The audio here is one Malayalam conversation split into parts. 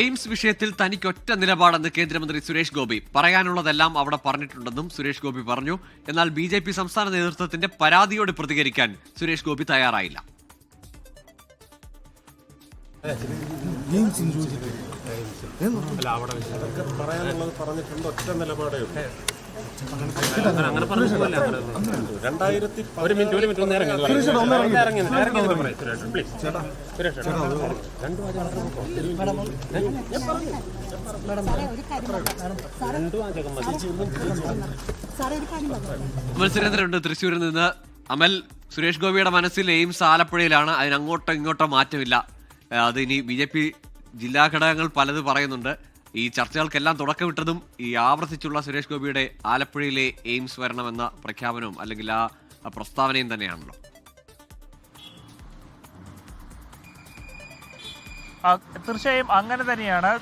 എയിംസ് വിഷയത്തിൽ തനിക്ക് ഒറ്റ നിലപാടെന്ന് കേന്ദ്രമന്ത്രി സുരേഷ് ഗോപി. പറയാനുള്ളതെല്ലാം അവിടെ പറഞ്ഞിട്ടുണ്ടെന്നും സുരേഷ് ഗോപി പറഞ്ഞു. എന്നാൽ ബി ജെ പി സംസ്ഥാന നേതൃത്വത്തിന്റെ പരാതിയോട് പ്രതികരിക്കാൻ സുരേഷ് ഗോപി തയ്യാറായില്ല. പറയാനുള്ളത് പറഞ്ഞിട്ടുണ്ട്. ഒറ്റ നിലപാടേ രണ്ടായിരത്തി ഒരു മിനിറ്റ് ഒരു സുരേന്ദ്രനുണ്ട് തൃശ്ശൂരിൽ നിന്ന് അമൽ സുരേഷ് ഗോപിയുടെ മനസ്സിൽ എയിംസ് ആലപ്പുഴയിലാണ് അതിനങ്ങോട്ടോ ഇങ്ങോട്ടോ മാറ്റമില്ല. അത് ഇനി ബി ജെ പി ജില്ലാ ഘടകങ്ങൾ പലത് പറയുന്നുണ്ട്. ഈ ചർച്ചകൾക്കെല്ലാം തുടക്കമിട്ടതും ഈ ആവർത്തിച്ചുള്ള സുരേഷ് ഗോപിയുടെ ആലപ്പുഴയിലെ എയിംസ് വരണമെന്ന പ്രഖ്യാപനവും അല്ലെങ്കിൽ ആ പ്രസ്താവനയും തന്നെയാണല്ലോ. തീർച്ചയായും അങ്ങനെ തന്നെയാണ്.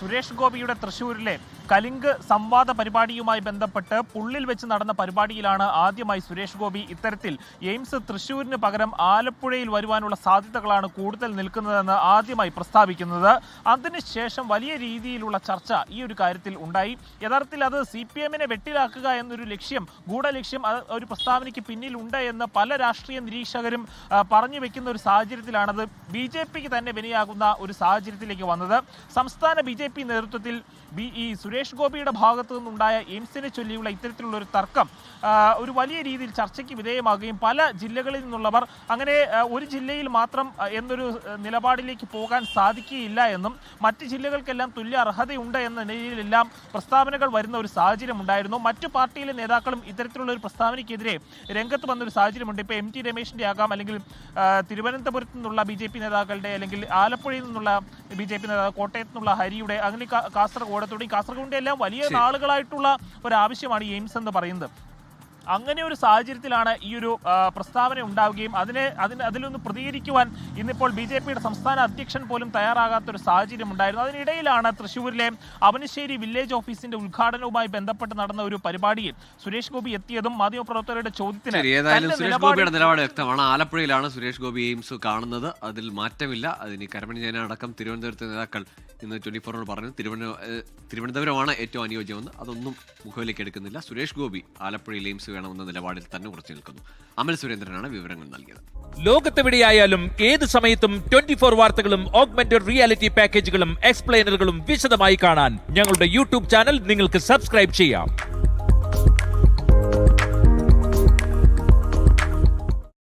സുരേഷ് ഗോപിയുടെ തൃശ്ശൂരിലെ കലിങ്ക് സംവാദ പരിപാടിയുമായി ബന്ധപ്പെട്ട് പുള്ളിൽ വെച്ച് നടന്ന പരിപാടിയിലാണ് ആദ്യമായി സുരേഷ് ഗോപി ഇത്തരത്തിൽ എയിംസ് തൃശൂരിന് പകരം ആലപ്പുഴയിൽ വരുവാനുള്ള സാധ്യതകളാണ് കൂടുതൽ നിൽക്കുന്നതെന്ന് ആദ്യമായി പ്രസ്താവിക്കുന്നത്. അതിനുശേഷം വലിയ രീതിയിലുള്ള ചർച്ച ഈ ഒരു കാര്യത്തിൽ ഉണ്ടായി. യഥാർത്ഥത്തിൽ അത് സി പി എമ്മിനെ വെട്ടിലാക്കുക എന്നൊരു ലക്ഷ്യം ഗൂഢലക്ഷ്യം ഒരു പ്രസ്താവനയ്ക്ക് പിന്നിലുണ്ട് എന്ന് പല രാഷ്ട്രീയ നിരീക്ഷകരും പറഞ്ഞു വെക്കുന്ന ഒരു സാഹചര്യത്തിലാണത്. ബി ജെ പിക്ക് തന്നെ വിനയാകുന്ന ഒരു സാഹചര്യത്തിലേക്ക് വന്നത്. സംസ്ഥാന ബി നേതൃത്വത്തിൽ ബി ഈ സുരേഷ് ഗോപിയുടെ ഭാഗത്തു നിന്നുണ്ടായ എയിംസിനെ ചൊല്ലിയുള്ള ഇത്തരത്തിലുള്ള ഒരു തർക്കം ഒരു വലിയ രീതിയിൽ ചർച്ചയ്ക്ക് വിധേയമാകുകയും പല ജില്ലകളിൽ നിന്നുള്ളവർ അങ്ങനെ ഒരു ജില്ലയിൽ മാത്രം എന്നൊരു നിലപാടിലേക്ക് പോകാൻ സാധിക്കുകയില്ല എന്നും മറ്റ് ജില്ലകൾക്കെല്ലാം തുല്യ അർഹതയുണ്ട് എന്ന നിലയിലെല്ലാം പ്രസ്താവനകൾ വരുന്ന ഒരു സാഹചര്യം ഉണ്ടായിരുന്നു മറ്റു പാർട്ടിയിലെ നേതാക്കളും ഇത്തരത്തിലുള്ള ഒരു പ്രസ്താവനയ്ക്കെതിരെ രംഗത്ത് വന്നൊരു സാഹചര്യമുണ്ട്. ഇപ്പോൾ എം ടി രമേശിന്റെ ആകാം അല്ലെങ്കിൽ തിരുവനന്തപുരത്ത് നിന്നുള്ള ബി ജെ പി നേതാക്കളുടെ അല്ലെങ്കിൽ ആലപ്പുഴയിൽ നിന്നുള്ള ബി ജെ പി നേതാവ് കോട്ടയത്ത് നിന്നുള്ള ഹരിയുടെ അങ്ങനെ കാസർഗോഡ് തുടങ്ങി കാസർഗോഡിന്റെ എല്ലാം വലിയ നാളുകളായിട്ടുള്ള ഒരു ആവശ്യമാണ് എയിംസ് എന്ന് പറയുന്നത്. അങ്ങനെ ഒരു സാഹചര്യത്തിലാണ് ഈ ഒരു പ്രസ്താവന ഉണ്ടാവുകയും അതിനെ അതിന് അതിലൊന്ന് പ്രതികരിക്കുവാൻ ഇന്നിപ്പോൾ ബി ജെ പിയുടെ സംസ്ഥാന അധ്യക്ഷൻ പോലും തയ്യാറാകാത്ത ഒരു സാഹചര്യം ഉണ്ടായിരുന്നു. അതിനിടയിലാണ് തൃശ്ശൂരിലെ അവനശ്ശേരി വില്ലേജ് ഓഫീസിന്റെ ഉദ്ഘാടനവുമായി ബന്ധപ്പെട്ട് നടന്ന ഒരു പരിപാടിയിൽ സുരേഷ് ഗോപി എത്തിയതും മാധ്യമപ്രവർത്തകരുടെ ചോദ്യത്തിന് ഏതായാലും സുരേഷ് ഗോപിയുടെ നിലപാട് വ്യക്തമാണ്. ആലപ്പുഴയിലാണ് സുരേഷ് ഗോപി എയിംസ് കാണുന്നത്. അതിൽ മാറ്റമില്ല. അതിന് കരമണി ജയന അടക്കം തിരുവനന്തപുരത്തെ നേതാക്കൾ ഇന്ന് ട്വന്റി ഫോറിനോട് പറഞ്ഞു തിരുവനന്തപുരമാണ് ഏറ്റവും അനുയോജ്യമെന്ന്. അതൊന്നും മുഖവിലേക്ക് എടുക്കുന്നില്ല. സുരേഷ് ഗോപി ആലപ്പുഴയിൽ എയിംസ് വേണമെന്ന നിലപാടിൽ തന്നെ ഉറച്ചു നിൽക്കുന്നു. അമൽ സുരേന്ദ്രനാണ് വിവരങ്ങൾ നൽകിയത്. ലോകത്തെവിടെയായാലും ഏത് സമയത്തും ട്വന്റി ഫോർ വാർത്തകളും ഓഗ്മെന്റഡ് റിയാലിറ്റി പാക്കേജുകളും എക്സ്പ്ലെയിനറുകളും വിശദമായി കാണാൻ ഞങ്ങളുടെ യൂട്യൂബ് ചാനൽ നിങ്ങൾക്ക് സബ്സ്ക്രൈബ് ചെയ്യാം.